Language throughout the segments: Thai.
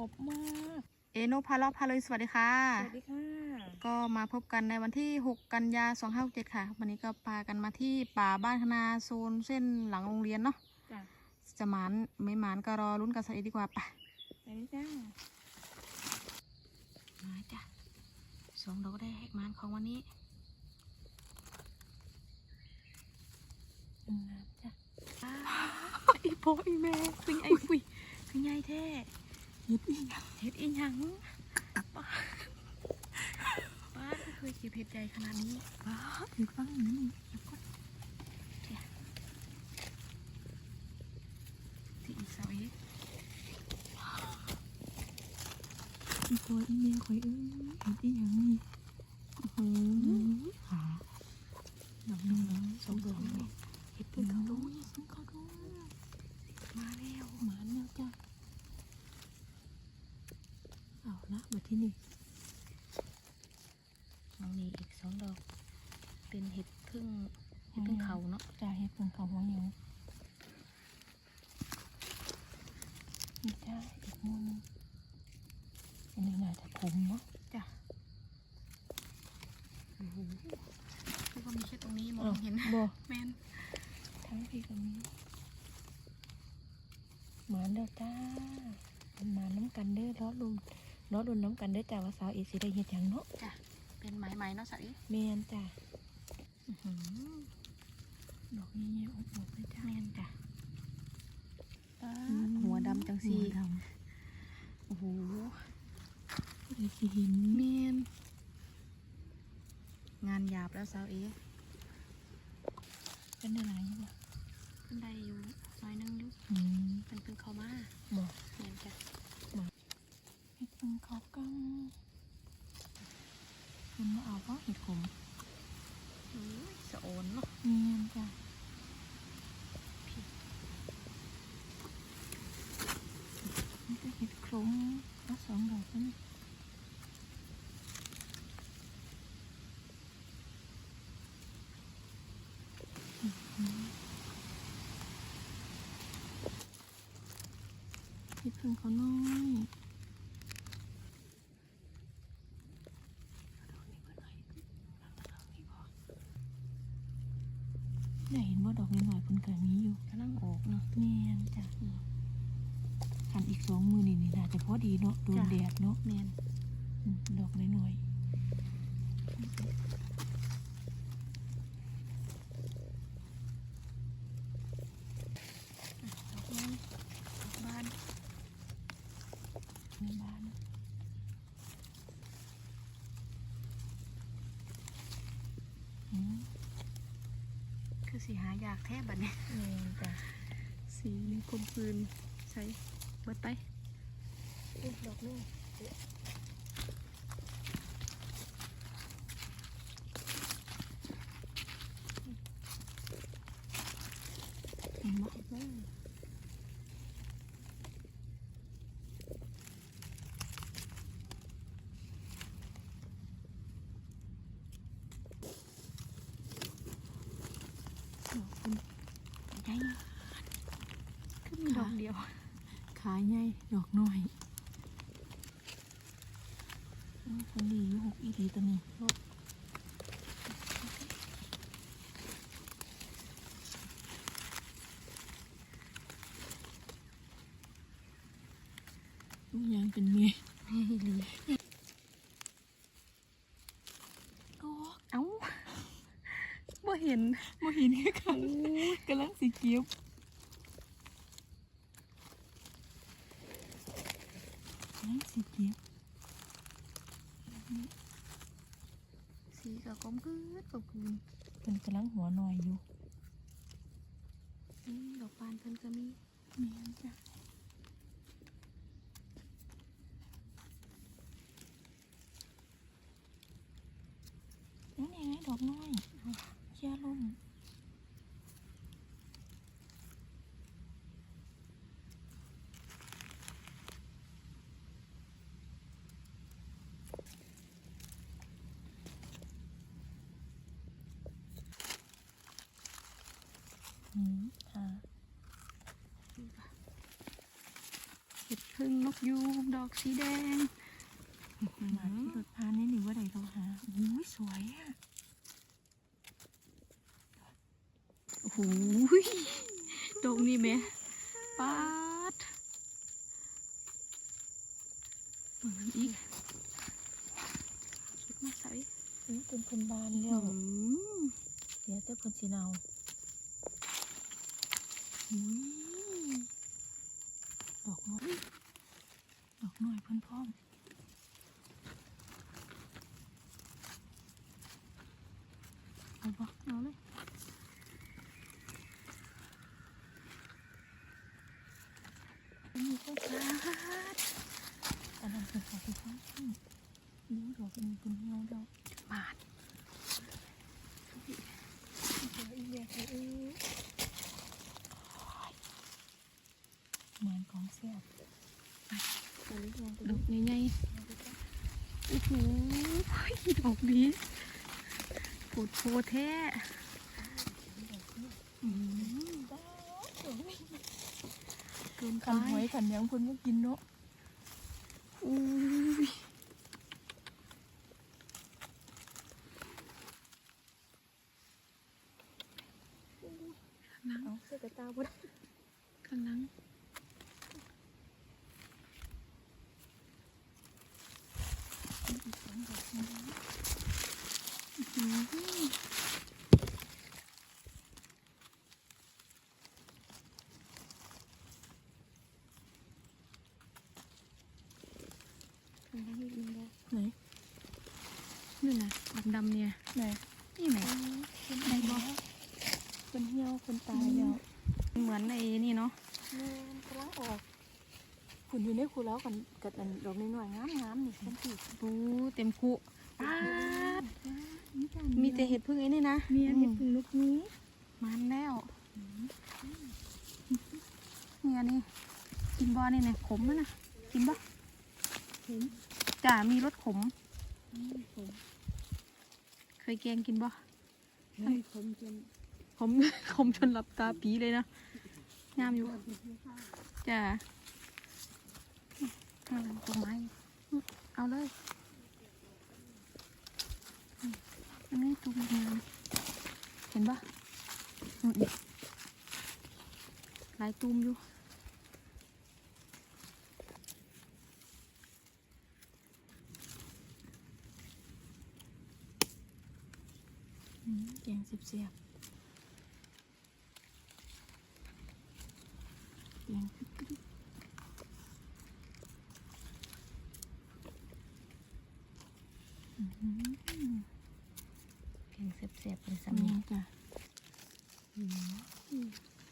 วบมาก เอโนพาเลาะพาเลยสวัสดีค่ะ สวัสดีค่ะ ก็มาพบกันในวันที่ 6 กันยา2567ค่ะ วันนี้ก็พากันมาที่ป่าบ้านคณาโซนเส้นหลังโรงเรียนเนาะจ้ะจะหมานไม่หมานก็รอลุ้นกันสักอีกดีกว่าไปไปเลยจ้ามาจ้ะสองดอกได้แหกหมานของวันนี้อืมน้ำจ้ะอีโปอีแม่คือไอ้คุยคือไงแท้เฮ็ดอีหยังเฮ็ดอีหยังป้าป้าไม่เคยเก็บเห็ดใหญ่ขนาดนี้ว้าเฮ็ดฟังอย่างนี้ที่อีสาเอ๊ะอีตัวอีเมียข่อยเอ้ยเฮ็ดอีหยังนี่อื้อหือขาดอกหนึงแล้วสองดอกแล้ว เห็ด เพิ่ เพิ่ ง ง เขา เขา ดู ดู เพิ่งเขาดู มาแล้ว หมานแล้วจ้ะเอาละมา ที่นี่น้องนี่อีกสองดอก เป็นเห็ดพึ่งเห็ดพึ่งเขาเนาะจ้าเฮ็ดเพิ่งเขาหัวเหนียวนี่จ้าอีกมูนึงอันนี้น่าจะคุ้มเนาะจ้ะโอ้โหคือว่ามีแค่ตรงนี้มออ้าวงเห็นบ่แมนทั้งพี่กับนี้หมานแล้วจ้ามันมาน้ำกันเด้อล้อลุม ล้อลุนน้ำกันเด้อจ้าว่าสาวเอสิได้เฮ็ดหยังเนาะจ้ะเป็นไหมไหมๆเนาะสาวอีแมนจ้าอื้อหือดอกนี้เนี่ยอบอบเลยจ้าแมนจ้ะป้าหัวดำจังสิหัวดโอ้โหำผู้ใดสิเห็นแมนงานหยาบแล้วสาวอีเป็นอะไรอยู่บ่ขึ้นได้อยู่น้อยนึงอยู่อืมเป็นเพิ่งเข้ามาบ่แมนจ้ะ เฮ็ดเพิ่งเขากังคุณมาเอาบ่เห็ดขมโอ้ยสะโอนเนาะแมนจ้านี่ก็เห็ดโครงเอาสองดอกแล้วนี่เห็ดเพิ่งเขาน้อยได้เห็นว่าดอกน้อยๆเพิ่นก็มีอยู่กำลังออกเนาะแม่นจ้ะขันอีกสองมือนี่นี่น่าจะพอดีเนาะโดนจ้ะแดดเนาะแมนอืมดอกน้อยดอกไม้ดอกบาน ๆในบ้านอืม คือสีหายากแทบบัดเนี่ยแม่นจ้ะสีกลมปืนใช้เบิดไปอุ๊ยดอกนึงเห็นไหมดอกคุณ ให ญ่คือมีดอกเดียว ขายใหญ่ดอกน้อยคนดีอยู่หกอีดีตัวนี้ลบยังเป็นเมีย เฮ้ยลีโอ้เอ้าบ่เห็น บ่เห็นแค่กัน กำลังสีเกียวกำลังสีเกียวสีกับกลมกลืนกลมกลืนเป็นกำลังหัวหน่อยอยู่นี่ดอกบานเพิ่นก็มีเมียจ้ะนั่นไงดอกน้อยเชี่ยลุ่ม พึ่งนกยูงดอกสีแดงมาที่รถพานนี่นี่ว่าใดเราหาโอ้ยสวยอะโอ้โหดอกนี่แม่ปาดเบิ่งอีกชุดมาใส่นี่เป็นคนบานอืแล้วมเดี๋ยวแต่คนสีเนาอุ้ยดอกน้อย หน่อยเพื่อนพ่อมเอาบ่เอาเลยมีก็ปาดอันนั้นเป็นของที่ฟ้าขึ้นนี่ดอกเป็นคนเงาดอก บาด เดี๋ยวอีเดียเขาเอ้ยเหมือนของแซ่บอันนี้ลองไป ด ดู อกใหญ่ๆโอ้โห ดอกนี้ปวดโพแท้อืมเกินไปขันหวยขันหยังเพิ่นก็กินเนาะอุ้ยเอาเสื้อกระตาบ่ได้ ข้างหลัง อื้อหือข้างหลังอีกหนึ่งดอกไหนนี่นะดำๆเนี่ยไหนนี่ไหมเป็นบ่เป็นเหี่ยวเป็นตายแล้วเหมือนในนี่เนาะแม่กำลังออกคุณอยู่ในคูแล้วกันกับอันดอกน้อยๆงามๆนี่ทั้งสี่ดูเต็มคุปาด มีแต่มีแต่เห็ดพึ่งไอ้นี่นะเมียเห็ดพึ่งลูกนี้ มันแล้วนี่อันนี้กินบ่นี่เนี่ยขมมั้ยนะกินบ่เห็นจ้ามีรสขมผมเคยแกงกินบ่ให้ผมจนขมขมจนหลับตาปีเลยนะงามอยู่จ้าข้างหลังต้นไม้เอาเลยอืม อันนี้ตุ้มงามเห็นปะนู่นดิหลายตุ้มอยู่อืมแกงสิบเสียบแกงคึกกึกอื้อหือ งเสียบๆเป็นสาสำมีเนียงจ้ะ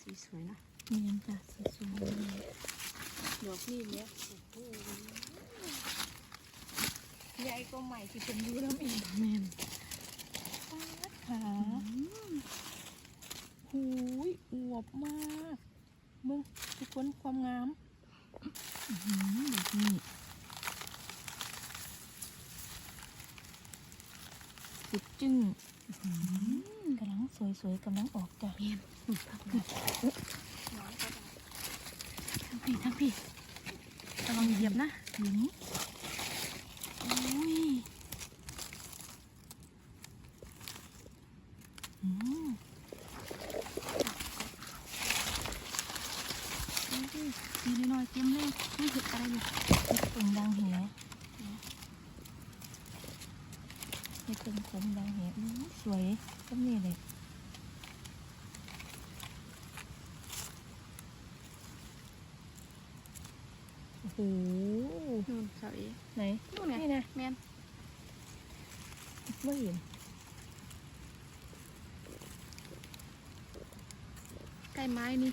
สีสวยนะเมียนจ้ะสวยๆเลยดอกนี่เนี่ยใหญ่ก็ใหม่ที่เป็นยูน้ำเองแม่นขาหูยอวบมาก มึงทุกคนความงามอื้อหือแบบนี้ สุดจึ้งอื้อหือกำลังสวยๆกำลังออกจ้ะแม่นอุ้ยพักเลยทั้งพี่ทั้งพี่ระวังเหยียบนะหินอุ้ยอืม มีน้อยๆเต็มเลยไม่เห็ดอะไรอยู่ เห็ดเปิงดังแหเห็ดเปิงขมดังแหอู้สวยก็นี่เลย โอ้โหนู่นสาวเอ๋ไหนนู่นไงนี่นะแม่นไม่เห็นใกล้ไม้นี่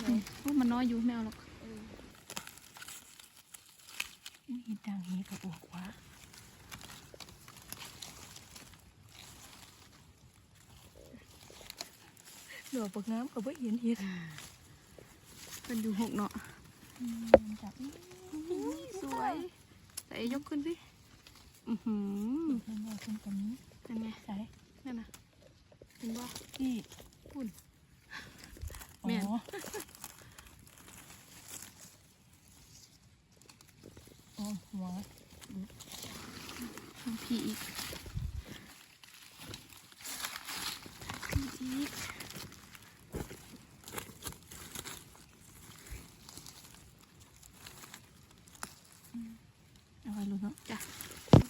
ไหนโอ้มันน้อยอยู่ไม่เอาหรอกอุ้ยเห็ดดังแหกับอวกวะเหลือปากน้ำกับไม่เห็นเห็ดเป็นอยู่หกเนาะอืมจ้ะอื้อ สวยสาวเอ๋ยกขึ้นสิอือหือเห็นว่าเป็นตัวนี้เป็นไงใส่นั่นน่ะเห็นบ่ที่ ปุ่น อ๋ แม่น อ กขึ้นอีก เอาไว้รู้เนาะจ้ะ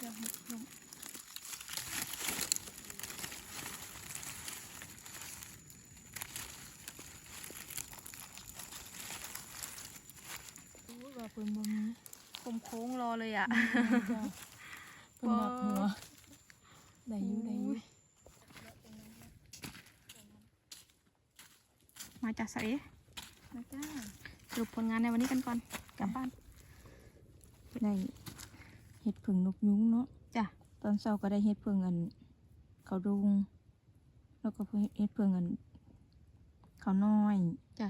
จะหกลงโอ้ยว่าเพิ่นบ่มีคมโค้งรอเลยอะจ้ะเพิ่นดักหัวได้อยู่ได้อยู่มาจากสะเอมาจ้าสรุปผลงานในวันนี้กันก่อนกลับบ้านได้ เห็ดผึ่งนกยุงเนาะจ้ะตอนเช้าก็ได้เห็ดผึ่งอันเขาดุงแล้วก็เห็ดผึ่งอันเขาน้อยจ้ะ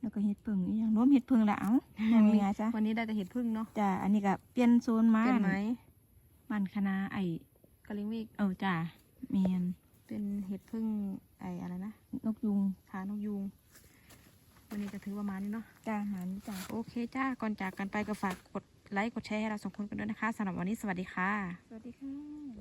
แล้วก็เห็ดผึ่งอีกอย่างรวมเห็ดผึ่งแล้วยังมีไงจ๊ะวันนี้ได้แต่เห็ดพึ่งเนาะจ้าอันนี้ก็เปลี่ยนโซนมาเป็นไหมมันคณะไอ้กะลิงวิกเออจ้าเมียนเป็นเห็ดพึ่งไออะไรนะนกยุงขานกยูงวันนี้ก็ถือประมาณนี้เนาะจ้าหารจ้าโอเคจ้าก่อนจากกันไปก็ฝากกด ไลค์กดแชร์ให้เราสองคนกันด้วยนะคะสำหรับวันนี้สวัสดีค่ะ สวัสดีค่ะ